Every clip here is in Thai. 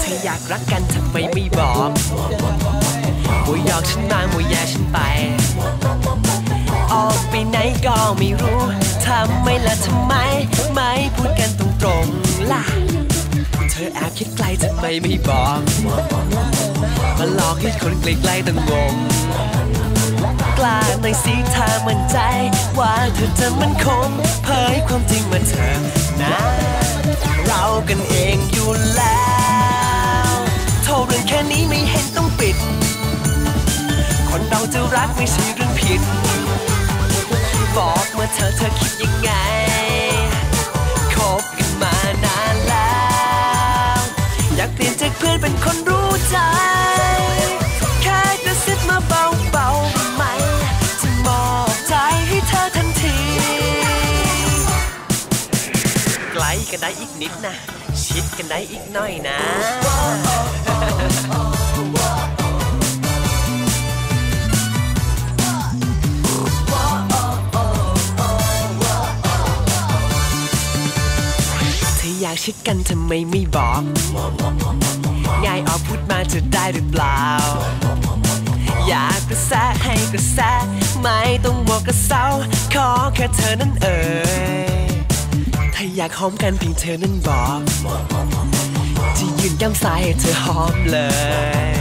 เธออยากรักกันทำไมไม่บอกมัวหยอกฉันมามัวแย่ฉันไป ออกไปไหนก็ไม่รู้ ทำไมล่ะทำไม ไม่พูดกันตรงๆล่ะ เธอแอบคิดไกลทำไมไม่บอกมาหลอกให้คนใกล้ๆต้องงงกล้าหน่อยสิถ้ามั่นใจ ว่าเธอจะมันคงเผยความจริงมาเถอะนะเรากันเองอยู่แล้วโทรเรื่องแค่นี้ไม่เห็นต้องปิด คนเราจะรักไม่ใช่เรื่องผิด บอกมาเธอเธอคิดยังไงคบกันมานานแล้วากเปลี่ยนจากเพื่อนเป็นคนรู้ใจ แค่กระซิบมาเบาๆไหมจะมอบใจให้เธอทันที ไกลกันได้อีกนิดนะ ชิดกันได้อีกหน่อยนะ อยากชิดกันทำไมไม่บอกง่ายออกพูดมาจะได้หรือเปล่า อยากกระแสให้กระแสไม่ต้องบอกกระเซาขอแค่เธอนั้นเอ่ยถ้าอยากหอมกันเพียงเธอนั้นบอกจะยืนย้ำสายให้เธอหอมเลย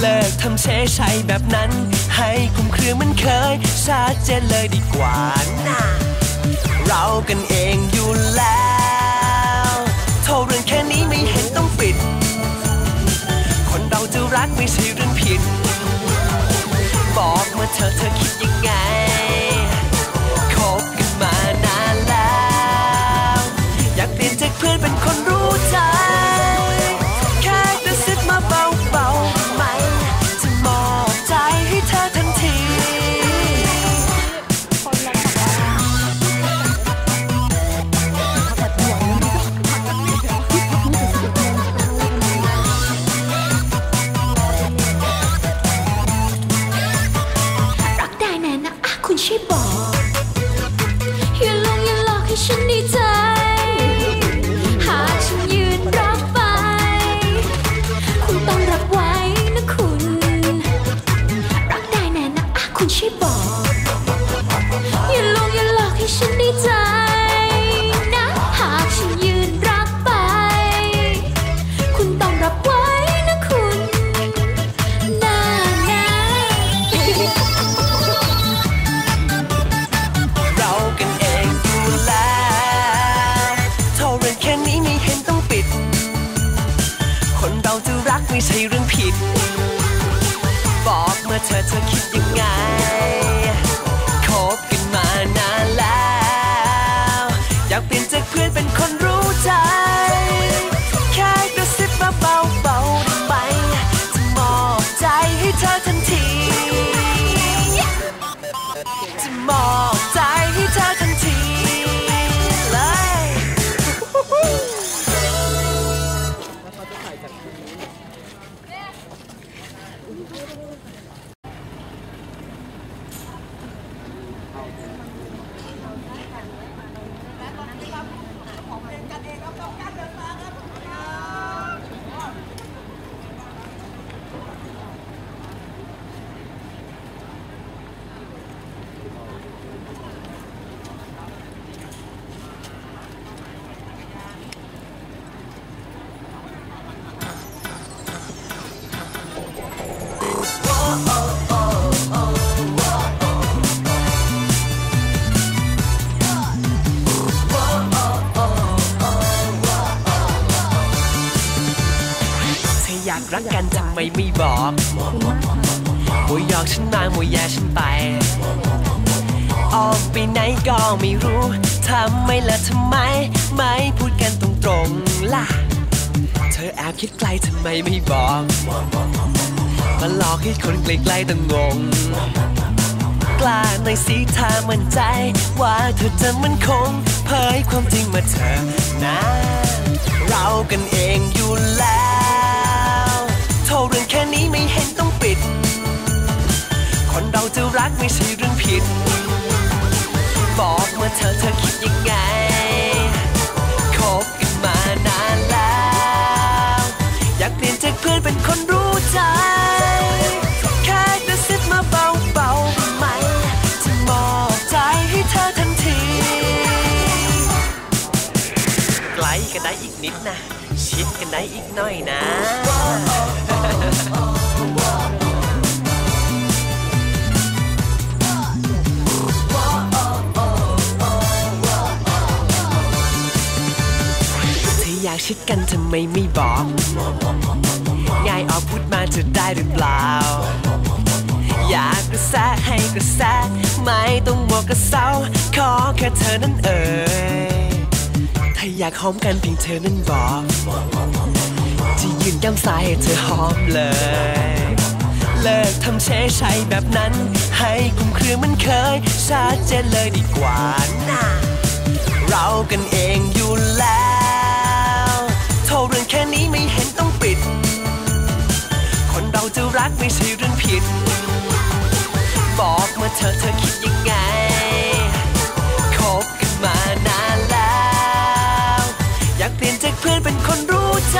เลิกทำเชชัยแบบนั้น ให้คลุมเครือเหมันเคยชัดเจนเลยดีกว่านะเรากันเองอยู่แล้ว เรื่องแค่นี้ไม่เห็นต้องปิด คนเราจะรักไม่ใช่เรื่องผิด บอกมาเธอเธอคิด ไม่ใช่เรื่องผิด บอกมาเธอเธอคิดยังไง คบกันมานานแล้ว อยากเปลี่ยนจากเพื่อนเป็นคนรู้ รักกันทำไมไม่บอกมัวหยอกฉันมามัวแย่ฉันไป ออกไปไหนก็ไม่รู้ทำไมล่ะทำไม ไม่พูดกันตรงๆล่ะ เธอแอบคิดไกลทำไมไม่บอกมาหลอกให้คนใกล้ๆต้องงงกล้าหน่อยสิถ้ามั่นใจ ว่าเธอจะมันคง เผยความจริงมาเถอะนะ เรากันเองอยู่แล้ว โทรเรื่องแค่นี้ไม่เห็นต้องปิด คนเราจะรักไม่ใช่เรื่องผิด บอกเมาเธอเธอคิดยังไง คบกันมานานแล้ว อยากเปลี่ยนจากเพื่อนเป็นคนรู้ใจ แค่กระซิบมาเบาเบาไหมจะมอบใจให้เธอทันที ไกลกันได้อีกนิดนะ ชิดกันได้อีกหน่อยนะ ชิดกันทำไมไม่บอกง่ายออกพูดมาจะได้หรือเปล่า อยากกระแสให้กระแสไม่ต้องบอกกระเซาขอแค่เธอนั้นเอ่ยถ้าอยากหอมกันเพียงเธอนั้นบอกจะยืนย้ำสายให้เธอหอมเลย เลิกทำเชยชัยแบบนั้น ให้คลุมเครือเหมันเคยชัดเจนเลยดีกว่านะเรากันเองอยู่แล้ว โทรเรื่องแค่นี้ไม่เห็นต้องปิด คนเราจะรักไม่ใช่เรื่องผิด บอกมาเธอเธอคิดยังไง คบกันมานานแล้ว อยากเปลี่ยนจากเพื่อนเป็นคนรู้ใจ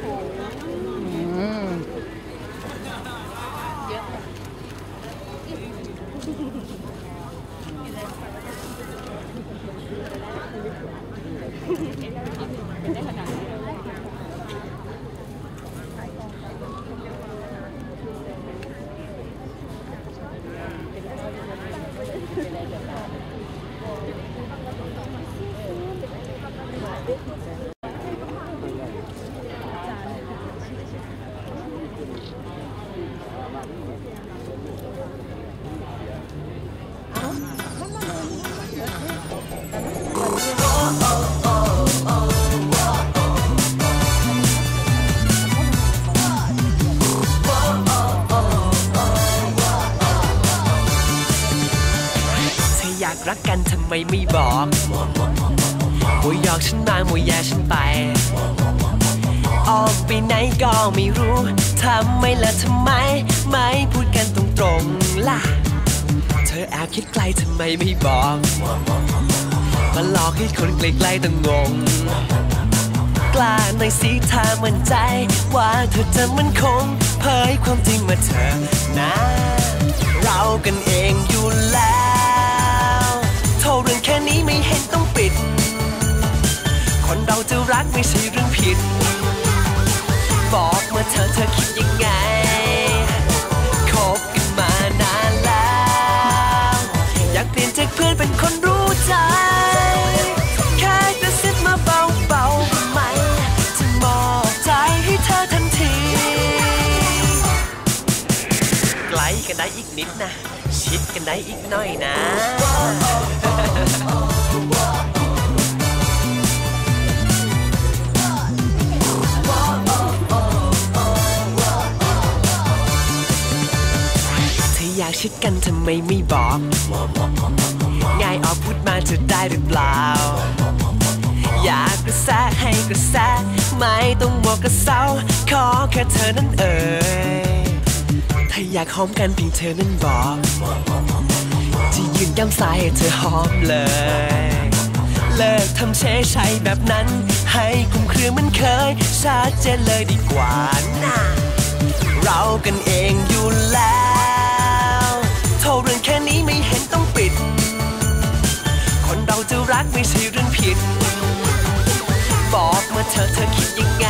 เรักกันทำไมไม่บอกมัวหยอกฉันมามัวแย่ฉันไป ออกไปไหนก็ไม่รู้ทำไมล่ะทำไม ไม่พูดกันตรงๆล่ะ เธอแอบคิดไกลทำไมไม่บอกมาหลอกให้คนใกล้ๆต้องงง กล้าในอยสิถ้ามั่นใจ ว่าเธอจะมันคง เผยความจริงมาเธอนะ เรากันเองอยู่แล้ว โทรเรื่องแค่นี้ไม่เห็นต้องปิด คนเราจะรักไม่ใช่เรื่องผิด บอกมาเธอเธอคิดยังไง คบกันมานานแล้ว อยากเปลี่ยนจากเพื่อนเป็นคนรู้ใจ แค่กระซิบมาเบาๆาไหมจะมอบใจให้เธอทันที ไกลกันได้อีกนิดนะ ชิดกันได้อีกหน่อยนะ ออยากชิดกันทำไมไม่บอก ง่ายออกพูดมาจะได้หรือเปล่า อยากกระแสให้กระแสไม่ต้องบอกกระเซาขอแค่เธอนั้นเอ่ยถ้าอยากหอมกันเพียงเธอนั้นบอก ย้ำสายให้เธอหอมเลย เลิกทำเชยชัยแบบนั้น ให้คลุมเครือเหมันเคยชัดเจนเลยดีกว่านะเรากันเองอยู่แล้วโทรเรื่องแค่นี้ไม่เห็นต้องปิด คนเราจะรักไม่ใช่เรื่องผิด บอกมาเธอเธอคิดยังไง